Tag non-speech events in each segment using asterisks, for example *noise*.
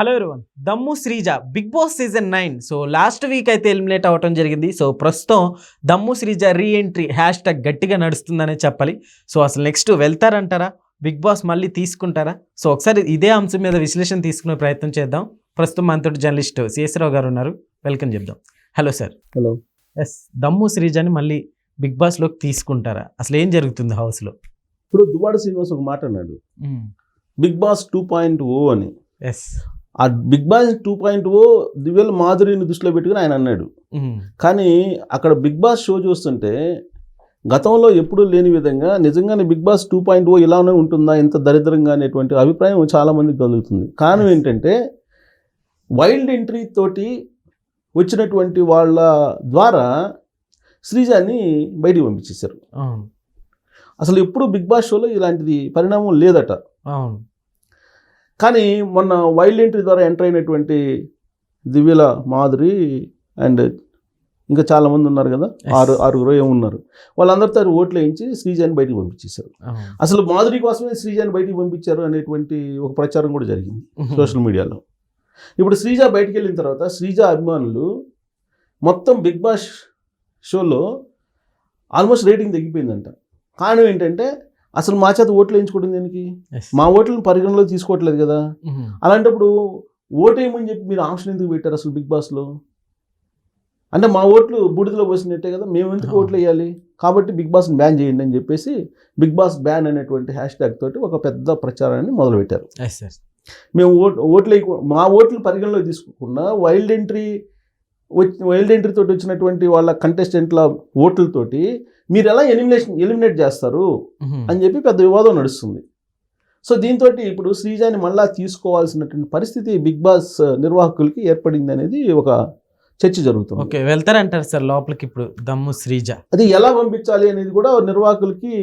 Hello everyone Dammu Sreeja Big Boss season nine so last week అయితే eliminate అవ్వటం జరిగింది. So ప్రస్తుతం Dammu Sreeja re entry hashtag గట్టిగా నడుస్తుందనే చెప్పాలి. సో అసలు నెక్స్ట్ వెళ్తారంటారా? బిగ్ బాస్ మళ్ళీ తీసుకుంటారా? సో ఒకసారి ఇదే అంశం మీద విశ్లేషణ తీసుకునే ప్రయత్నం చేద్దాం. ప్రస్తుతం మనతోటి జర్నలిస్ట్ సిఎస్రావు గారు ఉన్నారు. వెల్కమ్ చెప్దాం. హలో సార్ హలో ఎస్ దమ్ము శ్రీజని మళ్ళీ బిగ్ బాస్లోకి తీసుకుంటారా? అసలు ఏం జరుగుతుంది హౌస్లో ఇప్పుడు దువాడ శ్రీనివాస్ ఒక మాట అన్నాడు. Big Boss two point O అని. ఎస్ ఆ Big Boss two point O దివ్యల మాధురిని దృష్టిలో పెట్టుకుని ఆయన అన్నాడు. కానీ అక్కడ బిగ్ బాస్ షో చూస్తుంటే గతంలో ఎప్పుడూ లేని విధంగా నిజంగానే Big Boss two point O ఇలానే ఉంటుందా ఇంత దరిద్రంగా అనేటువంటి అభిప్రాయం చాలా మందికి కలుగుతుంది. కారణం. ఏంటంటే వైల్డ్ ఎంట్రీ తోటి వచ్చినటువంటి వాళ్ళ ద్వారా శ్రీజాని బయటికి పంపించేశారు. అసలు ఎప్పుడు బిగ్ బాస్ షోలో ఇలాంటిది పరిణామం లేదట. అవును. కానీ మొన్న వైల్డ్ ఎంట్రీ ద్వారా ఎంటర్ అయినటువంటి దివ్యల మాధురి అండ్ ఇంకా చాలా మంది ఉన్నారు కదా. ఆరు ఆరుగురు ఏమో ఉన్నారు. వాళ్ళందరితో ఓట్లు వేయించి శ్రీజాని బయటికి పంపించేశారు. అసలు మాధురి కోసమే శ్రీజాని బయటికి పంపించారు అనేటువంటి ఒక ప్రచారం కూడా జరిగింది సోషల్ మీడియాలో. ఇప్పుడు శ్రీజ బయటికి వెళ్ళిన తర్వాత శ్రీజ అభిమానులు మొత్తం బిగ్ బాస్ షోలో ఆల్మోస్ట్ రేటింగ్ తగ్గిపోయిందంట. కారణం ఏంటంటే అసలు మా చేత ఓట్లు వేయించుకోవడం దేనికి. మా ఓట్లను పరిగణలో తీసుకోవట్లేదు కదా. అలాంటప్పుడు ఓటేయమని చెప్పి మీరు ఆప్షన్ ఎందుకు పెట్టారు అసలు బిగ్ బాస్లో అంటే మా ఓట్లు బూడిదలో పోసినట్టే కదా మేము ఎందుకు. ఓట్లు వేయాలి కాబట్టి బిగ్ బాస్ని బ్యాన్ చేయండి అని చెప్పేసి బిగ్ బాస్ బ్యాన్ అనేటువంటి హ్యాష్ ట్యాగ్ తోటి ఒక పెద్ద ప్రచారాన్ని మొదలుపెట్టారు. మేము ఓట్ ఓట్లు మా ఓట్లు పరిగణలో తీసుకోకుండా వైల్డ్ ఎంట్రీ వచ్చి వైల్డ్ ఎంట్రీ తోటి వచ్చినటువంటి వాళ్ళ కంటెస్టెంట్ల ఓట్లతోటి మీరు ఎలా ఎలిమినేషన్ ఎలిమినేట్ చేస్తారు. అని చెప్పి పెద్ద వివాదం నడుస్తుంది. సో దీంతో ఇప్పుడు శ్రీజాని మళ్ళా తీసుకోవాల్సినటువంటి పరిస్థితి బిగ్ బాస్ నిర్వాహకులకి ఏర్పడింది అనేది ఒక చర్చ జరుగుతుంది. ఓకే వెళ్తారంటారు సార్ లోపలికి ఇప్పుడు దమ్ము శ్రీజ. అది ఎలా పంపించాలి అనేది కూడా నిర్వాహకులకి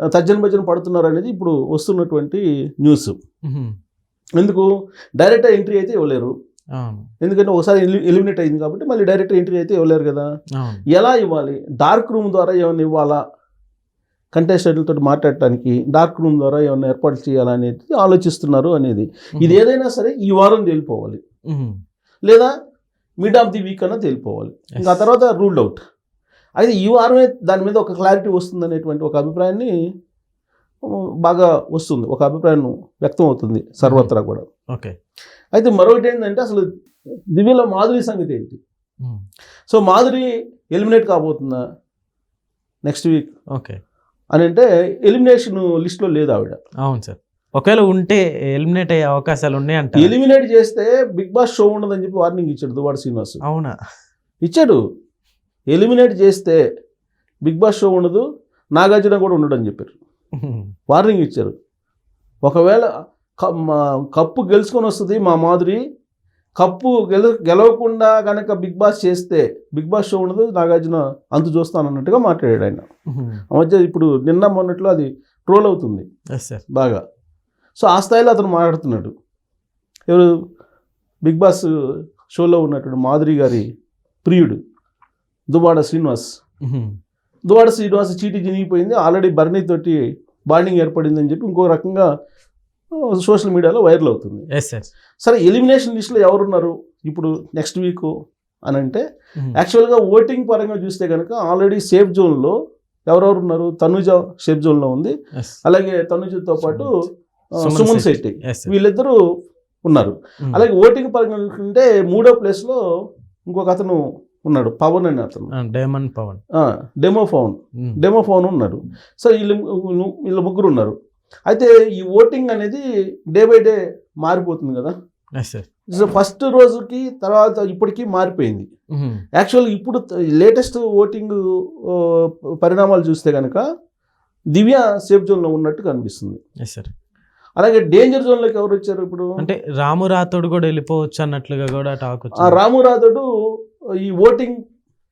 తర్జన భజన పడుతున్నారు అనేది ఇప్పుడు వస్తున్నటువంటి న్యూస్. ఎందుకు? డైరెక్ట్ ఎంట్రీ అయితే ఇవ్వలేరు. ఎందుకంటే ఒకసారి ఎలిమినేట్ అయింది కాబట్టి మళ్ళీ డైరెక్ట్ ఎంట్రీ అయితే ఇవ్వలేరు కదా. ఎలా ఇవ్వాలి? డార్క్ రూమ్ ద్వారా ఏమైనా ఇవ్వాలా? కంటెస్టెంట్లతో మాట్లాడటానికి డార్క్ రూమ్ ద్వారా ఏమైనా ఏర్పాటు చేయాలా అనేది ఆలోచిస్తున్నారు అనేది. ఇది ఏదైనా సరే ఈ వారం తేలిపోవాలి. లేదా మిడ్ ఆఫ్ ది వీక్ అన్న తేలిపోవాలి. ఇంకా ఆ తర్వాత రూల్డ్ అవుట్ అయితే ఈ వారమే దాని మీద ఒక క్లారిటీ వస్తుంది అనేటువంటి ఒక అభిప్రాయాన్ని బాగా వస్తుంది. ఒక అభిప్రాయం వ్యక్తం అవుతుంది సర్వత్రా కూడా. ఓకే. అయితే మరొకటి ఏంటంటే అసలు దివ్యలో మాధురి సంగతి ఏంటి. సో మాధురి ఎలిమినేట్ కాబోతుందా నెక్స్ట్ వీక్? ఓకే. అని అంటే ఎలిమినేషన్ లిస్ట్లో లేదు ఆవిడ. అవును సార్. ఒకవేళ ఉంటే ఎలిమినేట్ అయ్యే అవకాశాలు ఉన్నాయి అంట ఎలిమినేట్ చేస్తే బిగ్ బాస్ షో ఉండదని చెప్పి వార్నింగ్ ఇచ్చాడు దువాడ శ్రీనివాస్. అవునా? ఇచ్చాడు. ఎలిమినేట్ చేస్తే బిగ్ బాస్ షో ఉండదు నాగార్జున కూడా ఉండడు అని చెప్పారు. వార్నింగ్ ఇచ్చారు ఒకవేళ కప్పు గెలుచుకొని వస్తుంది మా మాధురి కప్పు గెల గెలవకుండా కనుక బిగ్ బాస్ చేస్తే బిగ్ బాస్ షో ఉండదు నాగార్జున అంతు చూస్తానన్నట్టుగా మాట్లాడాడు ఆయన. మధ్య ఇప్పుడు నిన్న మొన్నట్లో అది ట్రోల్ అవుతుంది. బాగా. సో ఆ స్థాయిలో అతను మాట్లాడుతున్నాడు. ఎవరు? బిగ్ బాస్ షోలో ఉన్నటువంటి మాధురి గారి ప్రియుడు దుబాడ శ్రీనివాస్. దువాడ శ్రీనివాస్ చీటీ చినిగిపోయింది. ఆల్రెడీ బర్నీ తోటి బాండింగ్ ఏర్పడిందని చెప్పి ఇంకో రకంగా సోషల్ మీడియాలో వైరల్ అవుతుంది. సార్ ఎలిమినేషన్ లిస్ట్లో ఎవరున్నారు? ఇప్పుడు నెక్స్ట్ వీక్ అని అంటే. యాక్చువల్గా ఓటింగ్ పరంగా చూస్తే కనుక ఆల్రెడీ సేఫ్ జోన్లో ఎవరెవరు ఉన్నారు తనుజ సేఫ్ జోన్లో ఉంది. అలాగే తనుజతో పాటు సుమన్ శెట్టి. వీళ్ళిద్దరూ ఉన్నారు. అలాగే ఓటింగ్ పరంగా చూసుకుంటే మూడో ప్లేస్లో ఇంకొక అతను ఉన్నాడు. పవన్ అనే అతను. డేమన్ పవన్. డెమో ఫోన్ మ్మ్. డెమో ఫోన్ ఉన్నాడు. సో వీళ్ళు వీళ్ళు ముగ్గురు ఉన్నారు. అయితే ఈ ఓటింగ్ అనేది డే బై డే మారిపోతుంది కదా? ఫస్ట్ రోజుకి తర్వాత ఇప్పటికీ మారిపోయింది. మ్మ్. యాక్చువల్గా ఇప్పుడు లేటెస్ట్ ఓటింగ్ పరిణామాలు చూస్తే కనుక దివ్య సేఫ్ జోన్లో ఉన్నట్టు కనిపిస్తుంది. సార్ అలాగే డేంజర్ జోన్లోకి ఎవరు వచ్చారు ఇప్పుడు? అంటే రాము రాథోడ్ కూడా వెళ్ళిపోవచ్చు అన్నట్లుగా కూడా టాక్ ఆ వచ్చింది రామురాథుడు ఈ ఓటింగ్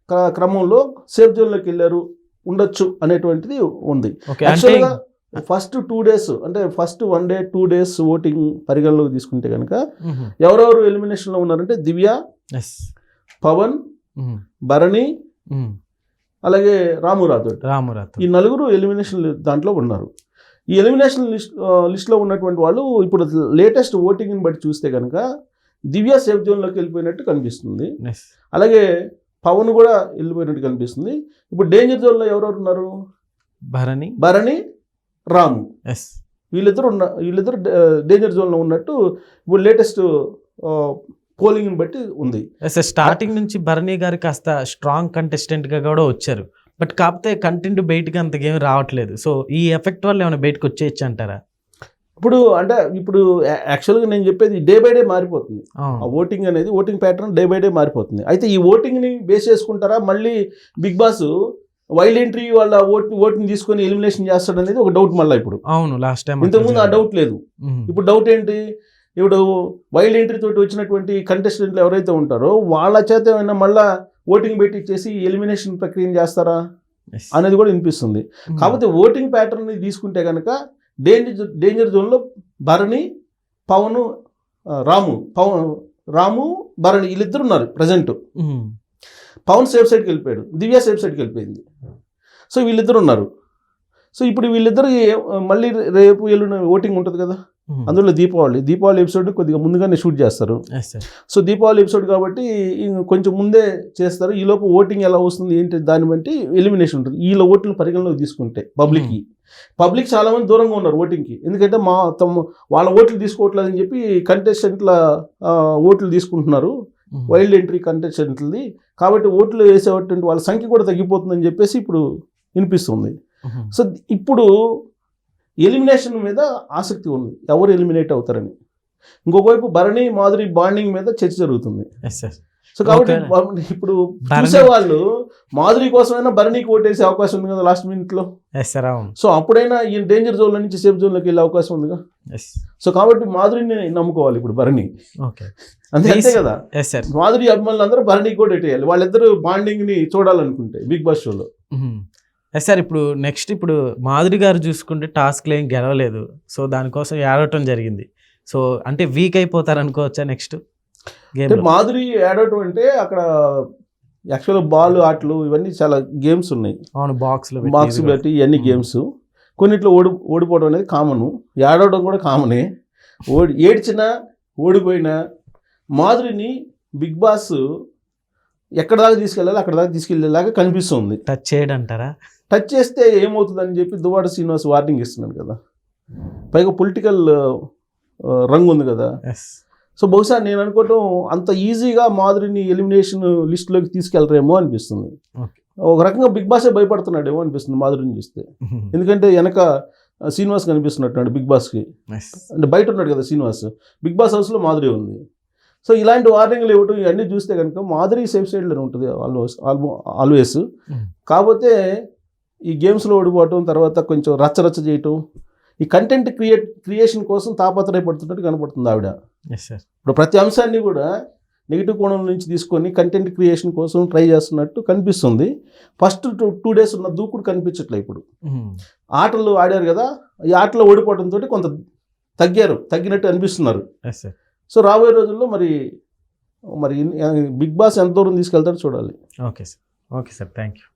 క్ర- క్రమంలో సేఫ్ జోన్లోకి వెళ్ళారు ఉండొచ్చు అనేటువంటిది ఉంది. యాక్చువల్గా ఫస్ట్ టూ డేస్ అంటే first one day two days voting పరిగణలోకి తీసుకుంటే కనుక. ఎవరెవరు ఎలిమినేషన్లో ఉన్నారంటే దివ్య పవన్. భరణి. అలాగే రాము రాథోడ్. రాము రాథోడ్. ఈ నలుగురు ఎలిమినేషన్ దాంట్లో ఉన్నారు. ఈ ఎలిమినేషన్ లిస్ట్ లిస్ట్లో ఉన్నటువంటి వాళ్ళు ఇప్పుడు లేటెస్ట్ ఓటింగ్ని బట్టి చూస్తే కనుక దివ్య సేఫ్ జోన్లోకి వెళ్ళిపోయినట్టు కనిపిస్తుంది. అలాగే పవన్ కూడా వెళ్ళిపోయినట్టు కనిపిస్తుంది. ఇప్పుడు డేంజర్ జోన్లో ఎవరెవరు ఉన్నారు? భరణి. భరణి రాము. ఎస్ వీళ్ళిద్దరు ఉన్న వీళ్ళిద్దరు డేంజర్ జోన్లో ఉన్నట్టు ఇప్పుడు లేటెస్ట్ పోలింగ్ని బట్టి ఉంది. స్టార్టింగ్ నుంచి భరణి గారు కాస్త స్ట్రాంగ్ కంటెస్టెంట్గా కూడా వచ్చారు. బట్ కాకపోతే కంటెంట్ బయటకి అంతకేం రావట్లేదు. సో ఈ ఎఫెక్ట్ వల్ల ఏమైనా బయటకు వచ్చేయచ్చు అంటారా? ఇప్పుడు అంటే ఇప్పుడు యాక్చువల్గా నేను చెప్పేది డే బై డే మారిపోతుంది. ఆ. ఓటింగ్ అనేది voting pattern day by day మారిపోతుంది. అయితే ఈ ఓటింగ్ని బేస్ చేసుకుంటారా? మళ్ళీ బిగ్ బాస్ వైల్డ్ ఎంట్రీ వాళ్ళ ఓట్ ఓట్ని తీసుకొని ఎలిమినేషన్ చేస్తాడు అనేది ఒక డౌట్ మళ్ళీ ఇప్పుడు. అవును లాస్ట్ టైం ఇంతకుముందు ఆ డౌట్ లేదు. ఇప్పుడు డౌట్ ఏంటి? ఇప్పుడు వైల్డ్ ఎంట్రీ తోటి వచ్చినటువంటి కంటెస్టెంట్లు ఎవరైతే ఉంటారో వాళ్ళ చేత ఏమైనా మళ్ళా ఓటింగ్ పెట్టి ఇచ్చేసి ఎలిమినేషన్ ప్రక్రియను చేస్తారా? అనేది కూడా వినిపిస్తుంది. కాకపోతే ఓటింగ్ ప్యాటర్న్ తీసుకుంటే కనుక డేంజర్ డేంజర్ జోన్లో భరణి పవన్ రాము పవన్ రాము భరణి వీళ్ళిద్దరు ఉన్నారు ప్రజెంట్ పవన్ సేఫ్ సైడ్కి వెళ్ళిపోయాడు. దివ్య సేఫ్ సైడ్కి వెళ్ళిపోయింది. సో వీళ్ళిద్దరు ఉన్నారు. సో ఇప్పుడు వీళ్ళిద్దరు మళ్ళీ రేపు ఎల్లుండి ఓటింగ్ ఉంటుంది కదా? అందులో దీపావళి. దీపావళి ఎపిసోడ్ కొద్దిగా ముందుగానే షూట్ చేస్తారు. సో దీపావళి ఎపిసోడ్ కాబట్టి కొంచెం ముందే చేస్తారు. ఈ లోపు ఓటింగ్ ఎలా వస్తుంది ఏంటి దాన్ని బట్టి ఎలిమినేషన్ ఉంటుంది. వీళ్ళ ఓట్లు పరిగణలోకి తీసుకుంటే పబ్లిక్కి పబ్లిక్ చాలా మంది దూరంగా ఉన్నారు ఓటింగ్కి ఎందుకంటే మా తమ వాళ్ళ ఓట్లు తీసుకోవట్లేదని చెప్పి కంటెస్టెంట్ల ఓట్లు తీసుకుంటున్నారు. వైల్డ్ ఎంట్రీ కంటెస్టెంట్లది కాబట్టి ఓట్లు వేసేటువంటి వాళ్ళ సంఖ్య కూడా తగ్గిపోతుందని చెప్పేసి ఇప్పుడు వినిపిస్తుంది. సో ఇప్పుడు ఎలిమినేషన్ మీద ఆసక్తి ఉంది. ఎవరు ఎలిమినేట్ అవుతారని. ఇంకొక వైపు భరణి మాధురి బాండింగ్ మీద చర్చ జరుగుతుంది. సో కాబట్టి ఇప్పుడు భరణి- చూసే వాళ్ళు మాధురి కోసమైనా భరణికి ఓటేసే అవకాశం ఉంది కదా లాస్ట్ మినిట్లో. సో అప్పుడైనా ఈ డేంజర్ జోన్ నుంచి సేఫ్ జోన్లోకి వెళ్ళే అవకాశం ఉందిగా? సో కాబట్టి మాధురిని నమ్ముకోవాలి ఇప్పుడు భరణి. అంతే. కదా? మాధురి అభిమానులు అందరూ భరణికి కూడా ఎట్టేయాలి వాళ్ళిద్దరు బాండింగ్ని చూడాలనుకుంటే బిగ్ బాస్ షోలో. ఎస్ సార్ ఇప్పుడు నెక్స్ట్ ఇప్పుడు మాధురి గారు చూసుకుంటే టాస్క్లు ఏం గెలవలేదు. సో దానికోసం ఏడవటం జరిగింది. సో అంటే వీక్ అయిపోతారు అనుకోవచ్చా నెక్స్ట్ మాధురి ఏడవటం అంటే అక్కడ యాక్చువల్గా బాల్ ఆటలు ఇవన్నీ చాలా గేమ్స్ ఉన్నాయి. అవును బాక్స్లో బాక్స్ బట్టి ఇవన్నీ. గేమ్స్. కొన్నిట్లో ఓడి ఓడిపోవడం అనేది కామను. ఏడవడం కూడా కామనే. ఓడి ఏడ్చినా ఓడిపోయినా మాధురిని బిగ్ బాస్ ఎక్కడ దాకా తీసుకెళ్ళాలి అక్కడ దాకా తీసుకెళ్ళేలాగా కనిపిస్తుంది. టచ్ చేయడంటారా? టచ్ చేస్తే ఏమవుతుందని చెప్పి దువాడ శ్రీనివాస్ వార్నింగ్ ఇస్తున్నాడు కదా. పైగా పొలిటికల్ రంగు ఉంది కదా. సో బహుశా నేను అనుకోవటం అంత ఈజీగా మాధురిని ఎలిమినేషన్ లిస్ట్లోకి తీసుకెళ్ళరేమో అనిపిస్తుంది. ఒక రకంగా బిగ్ బాసే భయపడుతున్నాడేమో అనిపిస్తుంది మాధురిని చూస్తే. *laughs* ఎందుకంటే వెనక ఆ, శ్రీనివాస్ కనిపిస్తున్నట్టున్నాడు బిగ్ బాస్కి. అంటే బయట ఉన్నాడు కదా శ్రీనివాస్. బిగ్ బాస్ హౌస్లో మాధురి ఉంది. సో ఇలాంటి వార్నింగ్లు ఇవ్వటం ఇవన్నీ చూస్తే కనుక మాధురి సేఫ్ సైడ్లోనే ఉంటుంది ఆల్మోస్ట్ ఆల్వేస్. Mm. కాకపోతే ఈ గేమ్స్లో ఓడిపోవటం తర్వాత కొంచెం రచ్చరచ్చ చేయటం ఈ కంటెంట్ క్రియేట్ క్రియేషన్ కోసం తాపత్రయపడుతున్నట్టు కనపడుతుంది ఆవిడ. ఇప్పుడు ప్రతి అంశాన్ని కూడా నెగిటివ్ కోణం నుంచి తీసుకొని కంటెంట్ క్రియేషన్ కోసం ట్రై చేస్తున్నట్టు కనిపిస్తుంది. ఫస్ట్ టూ టూ డేస్ ఉన్న దూకుడు కనిపించట్లే ఇప్పుడు. ఆటలు ఆడారు కదా ఈ ఆటలో ఓడిపోవడంతో కొంత తగ్గారు తగ్గినట్టు అనిపిస్తున్నారు. సో రాబోయే రోజుల్లో మరి మరి బిగ్ బాస్ ఎంత దూరం తీసుకెళ్తారో చూడాలి. Okay sir. Okay sir. Thank you